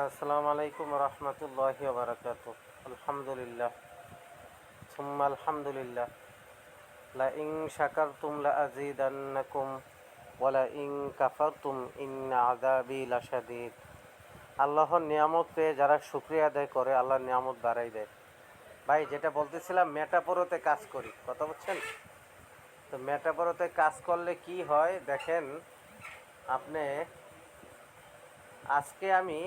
আসসালামু আলাইকুম রহমতুল্লাহ বারকাত আলহামদুলিল্লাহ। সুম্মা আলহামদুলিল্লাহ। লা ইং শাকারতুম লা আযীদান্নাকুম ওয়া লা ইং কাফারতুম ইন্না আযাবি লাশাদীদ। আল্লাহর নিয়ামত পেয়ে যারা শুকরিয়া আদায় করে, আল্লাহর নিয়ামত বাড়াই দেয়। ভাই, যেটা বলতেছিলাম, মেটাপোরোতে কাজ করি। কথা বলছেন তো মেটাপোরোতে কাজ করলে কি হয়? দেখেন, আপনি, আজকে আমি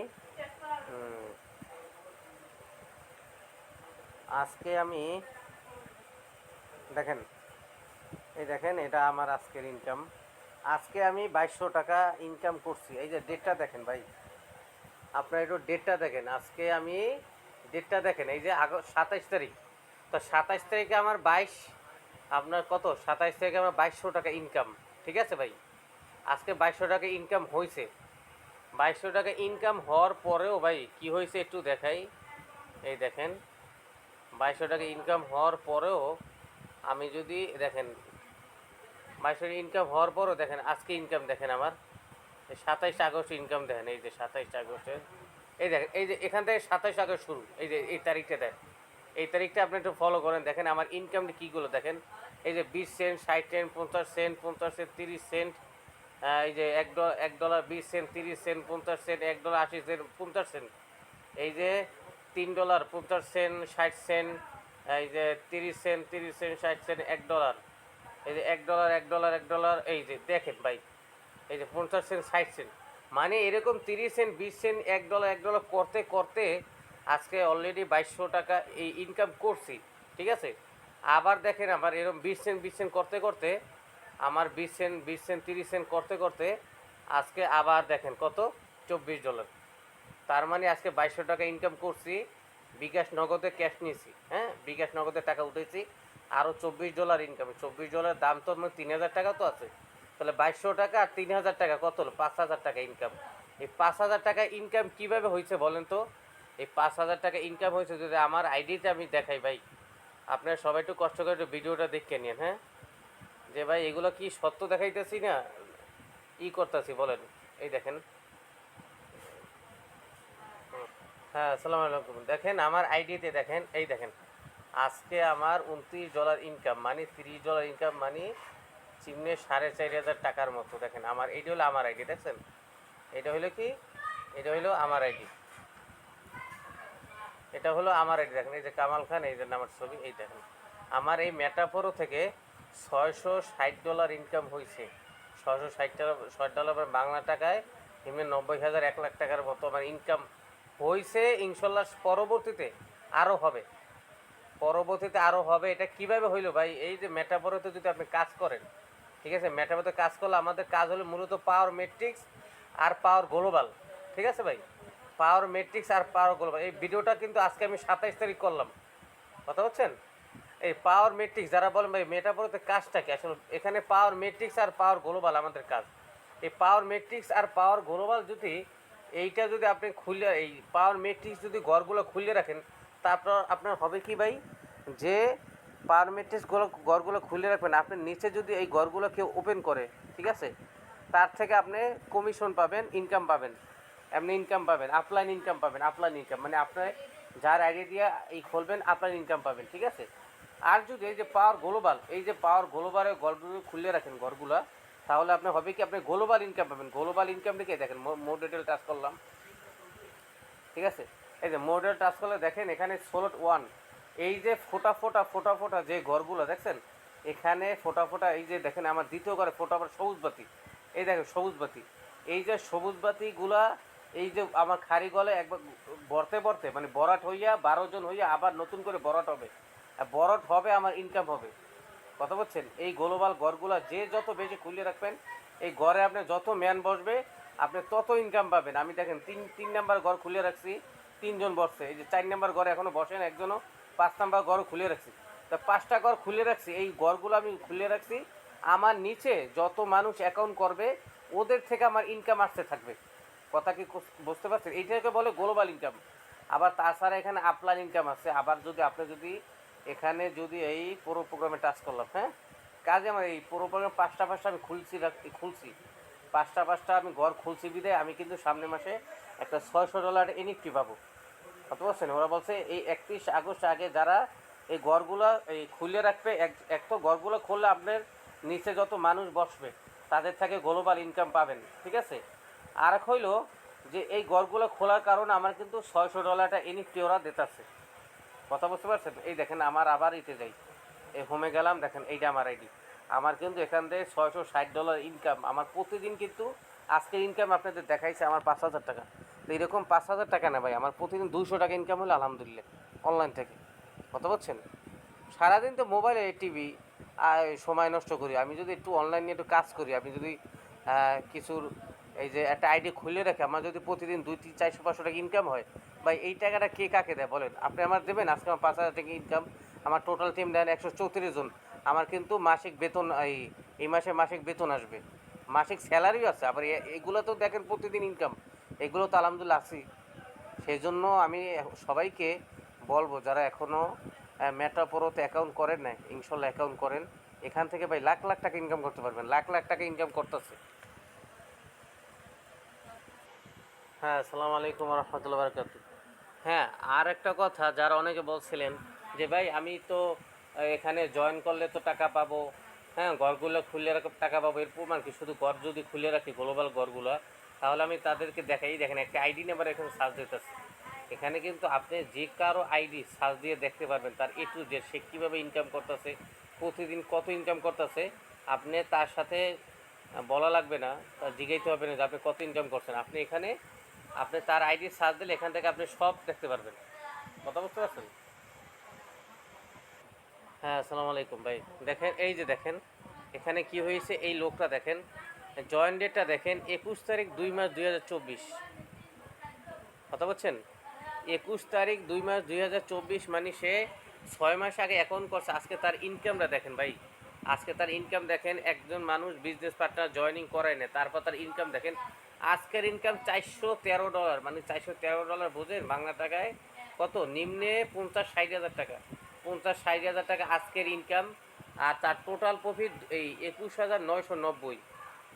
আজকে আমি, দেখেন, এই দেখেন, এটা আমার আজকের ইনকাম আজকে আমি বাইশশো টাকা ইনকাম করছি। এই যে ডেটটা দেখেন ভাই। আপনার একটু ডেটটা দেখেন। আজকে আমি ডেটটা দেখেন, এই যে আগ সাতাইশ তারিখ। তো সাতাইশ তারিখে আমার বাইশ, আপনার কত? সাতাইশ তারিখে আমার বাইশশো টাকা ইনকাম ঠিক আছে ভাই? আজকে বাইশশো টাকা ইনকাম হয়েছে বাইশশো টাকা ইনকাম হওয়ার পরেও ভাই, কি হয়েছে একটু দেখাই। এই দেখেন, বাইশশো টাকা ইনকাম হওয়ার পরেও আমি যদি দেখেন, বাইশশো ইনকাম হওয়ার পরও দেখেন, আজকে ইনকাম দেখেন আমার। সাতাইশ আগস্ট ইনকাম দেখেন, এই যে সাতাইশ আগস্টের এই দেখেন, এই যে এখান থেকে সাতাইশ আগস্ট শুরু। এই যে এই তারিখটা দেখ, এই তারিখটা আপনি একটু ফলো করেন, দেখেন আমার ইনকামটা কীগুলো দেখেন। এই যে বিশ সেন্ট ষাট সেন্ট পঞ্চাশ সেন্ট পঞ্চাশ সেন্ট তিরিশ সেন্ট এই যে এক ডলার এক ডলার বিশ সেন্ট, তিরিশ সেন্ট, পঞ্চাশ সেন্ট, এক ডলার আশি সেন্ট, পঞ্চাশ সেন্ট। এই যে তিন ডলার, পঞ্চাশ সেন্ট, ষাট সেন্ট এই যে তিরিশ সেন্ট তিরিশ সেন্ট, ষাট সেন্ট, এক ডলার। এই যে এক ডলার এক ডলার এক ডলার, এই যে দেখেন ভাই, এই যে পঞ্চাশ সেন্ট, ষাট সেন্ট। মানে এরকম তিরিশ সেন্ট, বিশ সেন্ট, এক ডলার এক ডলার করতে করতে আজকে অলরেডি বাইশশো টাকা এই ইনকাম করছি, ঠিক আছে? আবার দেখেন আমার এরকম বিশ সেন্ট বিশ সেন্ট করতে করতে আমার বিশ সেন্ট বিশ সেন্ট, তিরিশ সেন্ট করতে করতে আজকে আবার দেখেন কত? চব্বিশ ডলার তার মানে আজকে বাইশশো টাকা ইনকাম করছি, বিকাশ নগদে ক্যাশ নিয়েছি হ্যাঁ? বিকাশ নগদে টাকা উঠেছি আরও চব্বিশ ডলার ইনকাম চব্বিশ ডলার দাম তো আমার তিন হাজার টাকা তো আছে। তাহলে বাইশশো টাকা আর তিন হাজার টাকা কত হলো? পাঁচ হাজার টাকা ইনকাম এই পাঁচ হাজার টাকা ইনকাম কীভাবে হয়েছে বলেন তো? এই পাঁচ হাজার টাকা ইনকাম হয়েছে যদি আমার আইডিতে আমি দেখাই ভাই। আপনারা সবাই একটু কষ্ট করে একটু ভিডিওটা দেখে নিন হ্যাঁ? যে ভাই, এগুলো কি সত্য দেখাইতেছি না? ই করতেছি, বলেন। এই দেখেন। হ্যাঁ আসসালামু আলাইকুম। দেখেন, আমার আইডিতে দেখেন, এই দেখেন। আজকে আমার উনত্রিশ ডলার ইনকাম মানে তিরিশ ডলার ইনকাম মানে চিমনে সাড়ে চারি হাজার টাকার মতো। দেখেন, আমার এইটা হলো আমার আইডি, দেখছেন? এটা হলো কি? এটা হলো আমার আইডি। এটা হলো আমার আইডি, দেখেন, এই যে কামাল খান, এই যে আমার ছবি, এই দেখেন। আমার এই মেটাফোরো থেকে ছয়শো ষাট ডলার ইনকাম হয়েছে ছয়শো ষাট ডলার ষাট ডলার বাংলা টাকায় এমনি নব্বই হাজার, এক লাখ টাকার মতো আমার ইনকাম হয়েছে ইনশাল্লাহ পরবর্তীতে আরও হবে। পরবর্তীতে আরও হবে। এটা কীভাবে হইল ভাই? এই যে মেটাফোরোতে যদি আপনি কাজ করেন, ঠিক আছে? মেটাফোরোতে কাজ করলে আমাদের কাজ হলো মূলত পাওয়ার মেট্রিক্স আর পাওয়ার গ্লোবাল ঠিক আছে ভাই? পাওয়ার মেট্রিক্স আর পাওয়ার গ্লোবাল এই ভিডিওটা কিন্তু আজকে আমি সাতাইশ তারিখ করলাম। কথা বলছেন? এই পাওয়ার মেট্রিক্স যারা বলেন ভাই মেটাফোরোতে কাজটা কি? আসলে এখানে পাওয়ার মেট্রিক্স আর পাওয়ার গ্লোবাল আমাদের কাজ। এই পাওয়ার মেট্রিক্স আর পাওয়ার গ্লোবাল যদি, এইটা যদি আপনি খুলে, এই পাওয়ার মেট্রিক্স যদি ঘরগুলো খুলে রাখেন, তারপর আপনার আপনার হবে কি ভাই? যে পাওয়ার মেট্রিক্সগুলো ঘরগুলো খুলে রাখবেন, আপনি নিচে যদি এই গড়গুলো কেউ ওপেন করে, ঠিক আছে? তার থেকে আপনি কমিশন পাবেন ইনকাম পাবেন। এমনি ইনকাম পাবেন আপলাইন ইনকাম পাবেন আপলাইন ইনকাম মানে আপনার যার আইডিয়া দিয়ে এই খুলবেন আপলাইন ইনকাম পাবেন, ঠিক আছে? আর যদি এই যে পাওয়ার গ্লোবাল এই যে পাওয়ার গ্লোবালে ঘরগুলো খুলে রাখেন ঘরগুলা তাহলে আপনার হবে কি আপনি গ্লোবাল ইনকাম পাবেন। গ্লোবাল ইনকাম দেখে দেখেন মোর ডিটেল টাচ করলাম। ঠিক আছে? এই যে মডেল টাচ করলে দেখেন, এখানে সোলট ওয়ান এই যে ফোটা ফোটা ফোটা ফোটা যে ঘরগুলো দেখছেন? এখানে ফোটা ফোটা, এই যে দেখেন আমার দ্বিতীয় ঘরে ফোটা ফোটা সবুজ বাতি। এই দেখেন, সবুজ বাতি। এই যে সবুজ বাতিগুলা, এই যে আমার খারি গলে একবার বরতে বরতে মানে বরাট হইয়া বারো জন হইয়া আবার নতুন করে বরাট হবে। বরাট হবে, আমার ইনকাম হবে। কথা বলছেন? এই গ্লোবাল গড়গুলা যে যত বেশি খুলে রাখবেন, এই গড়ে আপনি যত ম্যান বসবে, আপনি তত ইনকাম পাবেন। আমি দেখেন, তিন তিন নাম্বার ঘর খুলে রাখছি, তিনজন বসছে। এই যে চার নাম্বার ঘরে এখনও বসেন একজনও পাঁচ নাম্বার ঘর খুলে রাখছি। তা পাঁচটা ঘর খুলে রাখছি, এই ঘরগুলো আমি খুলে রাখছি, আমার নিচে যত মানুষ অ্যাকাউন্ট করবে, ওদের থেকে আমার ইনকাম আসতে থাকবে। কথা কি বুঝতে পারছেন? এইটাকে বলে গ্লোবাল ইনকাম আবার তাছাড়া এখানে আপলাইন ইনকাম আছে। আবার যদি আপনি যদি এখানে যদি এই পুরো প্রোগ্রামে টাচ করলাম হ্যাঁ? কাজে আমার এই পুরো প্রোগ্রাম পাঁচটা পাঁচটা আমি খুলছি খুলছি। পাঁচটা পাঁচটা আমি ঘর খুলছি বিদে, আমি কিন্তু সামনের মাসে একটা ছয়শো ডলার এনএফটি পাবো। কত বলছেন? ওরা বলছে এই একত্রিশ আগস্ট আগে যারা এই ঘরগুলো এই খুলে রাখবে, এক এক তো ঘরগুলো খুললে আপনার নিচে যত মানুষ বসবে, তাদের থেকে গ্লোবাল ইনকাম পাবেন, ঠিক আছে? আর হইল যে এই ঘরগুলো খোলার কারণে আমার কিন্তু ছয়শো ডলারটা এনএফটি ওরা দিতেছে। কথা বুঝতে পারছেন? এই দেখেন, আমার আবার ইতে যাই এই হোমে গেলাম, দেখেন, এইটা আমার আইডি আমার কিন্তু এখান থেকে ছয়শো ষাট ডলার ইনকাম আমার প্রতিদিন কিন্তু আজকের ইনকাম আপনাদের দেখাইছে আমার পাঁচ হাজার টাকা। তো এরকম পাঁচ হাজার টাকা না ভাই, আমার প্রতিদিন দুশো টাকা ইনকাম হলো, আলহামদুলিল্লাহ অনলাইন থেকে। কথা বলছেন সারাদিন তো মোবাইলে টিভি সময় নষ্ট করি। আমি যদি একটু অনলাইন নিয়ে একটু কাজ করি, আমি যদি কিছুর এই যে একটা আইডি খুলে রাখি আমার যদি প্রতিদিন দুই তিন চারশো পাঁচশো টাকা ইনকাম হয়, ভাই এই টাকাটা কে কাকে দেয় বলেন? আপনি আমার দেবেন? আজকে আমার পাঁচ হাজার টাকা ইনকাম আমার টোটাল টিম দেন একশো চৌত্রিশ জন। আমার কিন্তু মাসিক বেতন, এই এই মাসে মাসিক বেতন আসবে। মাসিক স্যালারিও আছে, আবার এগুলো তো দেখেন প্রতিদিন ইনকাম এগুলো তো আলহামদুলিল্লাহ আছি সেই জন্য আমি সবাইকে বলব, যারা এখনও মেটাপোরোতে অ্যাকাউন্ট করেন না ইনশাল্লাহ অ্যাকাউন্ট করেন। এখান থেকে ভাই লাখ লাখ টাকা ইনকাম করতে পারবেন, লাখ লাখ টাকা ইনকাম করতেছে। হ্যাঁ আসসালামু আলাইকুম রহমতুল্লাহ বারকাত হ্যাঁ আর একটা কথা, যারা অনেকে বলছিলেন যে, ভাই, আমি তো এখানে জয়েন করলে তো টাকা পাবো। হ্যাঁ ঘরগুলো খুলে রাখ, টাকা পাবো। এর প্রমাণ কি? শুধু ঘর যদি খুলে রাখি গ্লোবাল ঘরগুলো, তাহলে আমি তাদেরকে দেখাই দেখেন, একটা আইডি নাম্বার এখানে সার্চ দিতেছে। এখানে কিন্তু আপনি যে কারও আইডি সার্চ দিয়ে দেখতে পারবেন, তার এ টু সে কীভাবে ইনকাম করতেছে, প্রতিদিন কত ইনকাম করতেছে, আপনি তার সাথে বলা লাগবে না তার জিজ্ঞাইতে হবে না যে, আপনি কত ইনকাম করছেন। আপনি এখানে আপনি তার আইডি সার্চ দিলে এখান থেকে আপনি সব দেখতে পারবেন। কথা বুঝতে পারছেন হ্যাঁ আসসালামু আলাইকুম ভাই। দেখেন, এই যে দেখেন, এখানে কি হয়েছে? এই লোকটা দেখেন জয়েন ডেটটা দেখেন, একুশ তারিখ দুই মাস দুই হাজার চব্বিশ। কথা বলছেন? একুশ তারিখ দুই মাস দুই হাজার চব্বিশ মানে সে ছয় মাস আগে অ্যাকাউন্ট করছে। আজকে তার ইনকামটা দেখেন ভাই। আজকে তার ইনকাম দেখেন, একজন মানুষ বিজনেস পার্টনার জয়েনিং করায় না তারপর তার ইনকাম দেখেন আজকের ইনকাম চারশো তেরো ডলার মানে চারশো তেরো ডলার বোঝেন বাংলা টাকায় কত? নিম্নে পঞ্চাশ ষাট হাজার টাকা। পঞ্চাশ ষাট হাজার টাকা আজকের ইনকাম আর তার টোটাল প্রফিট এই একুশ হাজার নয়শো নব্বই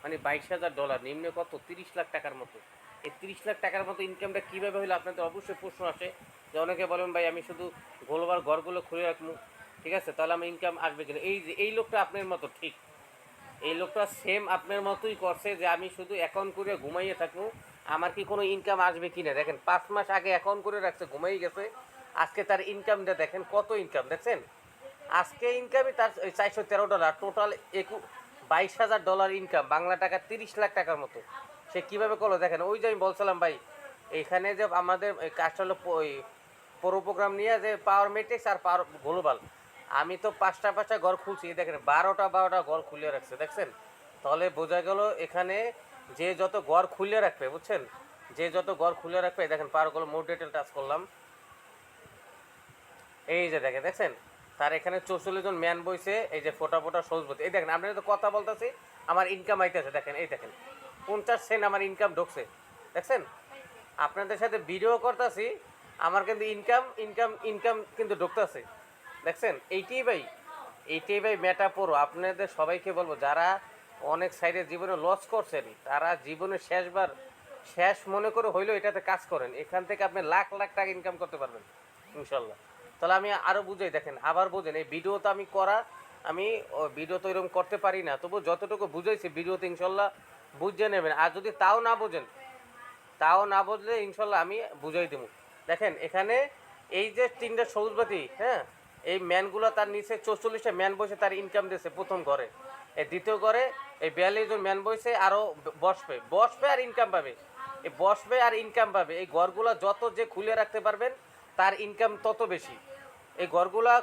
মানে বাইশ হাজার ডলার নিম্নে কত? তিরিশ লাখ টাকার মতো। এই তিরিশ লাখ টাকার মতো ইনকামটা কীভাবে হলো? আপনাদের অবশ্যই প্রশ্ন আসে। যে অনেকে বলেন, ভাই, আমি শুধু গোলবার ঘরগুলো খুলে রাখব। ঠিক আছে? তাহলে আমার ইনকাম আসবে কিনা? এই যে, এই লোকটা আপনার মতো, ঠিক। এই লোকটা সেম আপনার মতোই করছে যে আমি শুধু অ্যাকাউন্ট করে ঘুমাইয়ে থাকব। আমার কি কোনো ইনকাম আসবে কি না? দেখেন, পাঁচ মাস আগে অ্যাকাউন্ট করে রাখছে, ঘুমাই গেছে। আজকে তার ইনকামটা দেখেন, কত ইনকাম দেখছেন? আজকে ইনকামই তার চারশো তেরো ডলার টোটাল একু বাইশ হাজার ডলার ইনকাম বাংলা টাকা তিরিশ লাখ টাকার মতো। সে কীভাবে করল? দেখেন, ওই যে আমি বলছিলাম ভাই এইখানে যে আমাদের কাজটা হলো ওই পৌর প্রোগ্রাম নিয়ে যে পাওয়ার মেট্রিক্স আর পাওয়ার গ্লোবাল আমি তো পাঁচটা পাঁচটা ঘর খুলছি দেখেন, বারোটা বারোটা ঘর খুলে রাখছে, দেখছেন? তাহলে বোঝা গেল এখানে যে যত ঘর খুলে রাখবে, বুঝছেন? যে যত ঘর খুলে রাখবে, দেখেন পাওয়ারগুলো মোট ডিটেল টাচ করলাম। এই যে দেখেন, দেখছেন? তার এখানে চৌচল্লিশ জন ম্যান বইছে, এই যে ফোটা ফোটা সবুজ। এই দেখেন আপনারা তো কথা বলতেছি, আমার ইনকাম আইতেছে দেখেন, এই দেখেন। পঞ্চাশ সেন্ট আমার ইনকাম ঢুকছে, দেখছেন? আপনাদের সাথে ভিডিও করতেছি, আমার কিন্তু ইনকাম ইনকাম ইনকাম কিন্তু ঢুকতেছে। দেখছেন? এইটাই ভাই এইটাই ভাই মেটা পড়ো আপনাদের সবাইকে বলব, যারা অনেক সাইডে জীবনে লস করছেন, তারা জীবনে শেষবার, শেষ মনে করে হইলেও এটাতে কাজ করেন। এখান থেকে আপনি লাখ লাখ টাকা ইনকাম করতে পারবেন, ইনশাল্লাহ। তাহলে আমি আরও বুঝাই, দেখেন, আবার বোঝেন, এই ভিডিও তো আমি করা, আমি ভিডিও তো এরকম করতে পারি না। তবু যতটুকু বুঝাইছি ভিডিওতে ইনশাল্লাহ বুঝে নেবেন। আর যদি তাও না বোঝেন, তাও না বুঝলে ইনশাল্লাহ আমি বুঝাই দেবো দেখেন, এখানে এই যে তিনটা সবুজবাতি হ্যাঁ এই ম্যানগুলো তার নিচে চৌচল্লিশটা ম্যান বসে তার ইনকাম দিয়েছে প্রথম ঘরে। এই দ্বিতীয় ঘরে এই বিয়াল্লিশ জন ম্যান বসে আরও বসবে। বসবে আর ইনকাম পাবে। এই বসবে আর ইনকাম পাবে। এই ঘরগুলো যত যে খুলে রাখতে পারবেন, তার ইনকাম তত বেশি। এই ঘরগুলা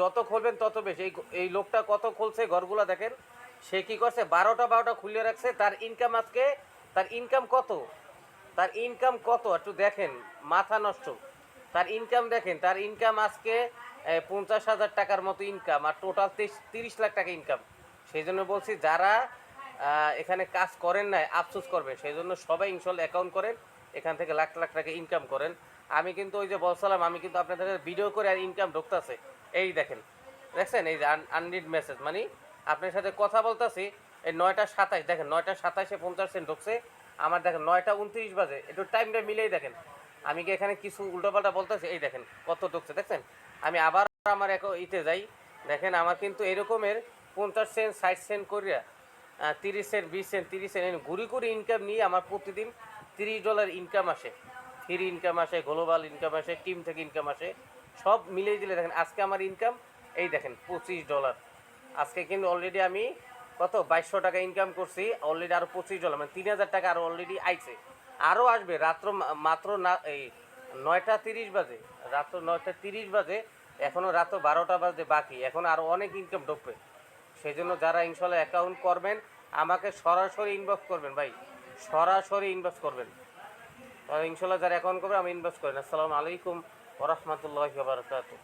যত খুলবেন তত বেশি। এই এই লোকটা কত খুলছে ঘরগুলা দেখেন। সে কি করছে? বারোটা বারোটা খুলে রাখছে। তার ইনকাম আজকে, তার ইনকাম কত? তার ইনকাম কত? একটু দেখেন। মাথা নষ্ট। তার ইনকাম দেখেন। তার ইনকাম আজকে পঞ্চাশ হাজার টাকার মতো ইনকাম আর টোটাল তিরিশ লাখ টাকা ইনকাম সেই জন্য বলছি, যারা এখানে কাজ করেন না আফসোস করবে সেই জন্য সবাই ইনশাল্লাহ অ্যাকাউন্ট করেন, এখান থেকে লাখ লাখ টাকা ইনকাম করেন। আমি কিন্তু ওই যে বলছিলাম আমি কিন্তু আপনাদের ভিডিও করে আর ইনকাম ঢুকতেছে। এই দেখেন, দেখছেন? এই যে আনরিড মেসেজ মানে আপনার সাথে কথা বলতেছি এই নয়টা সাতাশ দেখেন, নয়টা সাতাশে পঞ্চাশ সেন্ট ঢুকছে। আমার দেখেন, নয়টা উনত্রিশ বাজে। একটু টাইমটা মিলেই দেখেন। আমি কি এখানে কিছু উল্টোপাল্টা বলতেছি? এই দেখেন, কত ঢুকছে, দেখছেন? আমি আবার আমার এক ইতে যাই। দেখেন, আমার কিন্তু এরকমের পঞ্চাশ সেন্ট, ষাট সেন্ট করিয়া তিরিশ সেন্ট, বিশ সেন্ট, তিরিশ সেন্ট ঘুরি ঘুরি ইনকাম নিয়ে আমার প্রতিদিন তিরিশ ডলার ইনকাম আসে। ফ্রি ইনকাম আসে গ্লোবাল ইনকাম আসে টিম থেকে ইনকাম আসে, সব মিলিয়ে দিলে দেখেন, আজকে আমার ইনকাম এই দেখেন, পঁচিশ ডলার আজকে কিন্তু অলরেডি আমি কত? বাইশশো টাকা ইনকাম করছি অলরেডি আরও পঁচিশ ডলার মানে তিন হাজার টাকা আরও অলরেডি আইছে। আরও আসবে, রাত্র মাত্র না, এই নয়টা তিরিশ বাজে। রাত্র নয়টা তিরিশ বাজে এখনও রাত্র বারোটা বাজে বাকি, এখন আরও অনেক ইনকাম ঢুকবে। সেই জন্য যারা ইনশাল্লাহ অ্যাকাউন্ট করবেন, আমাকে সরাসরি ইনবক্স করবেন ভাই, সরাসরি ইনবক্স করবেন। ইনশাল্লাহ যারা অ্যাকাউন্ট করবে, আমি ইনবক্স করেন আসসালামু আলাইকুম ওরহমতুল্লাহ বারকাতুহ।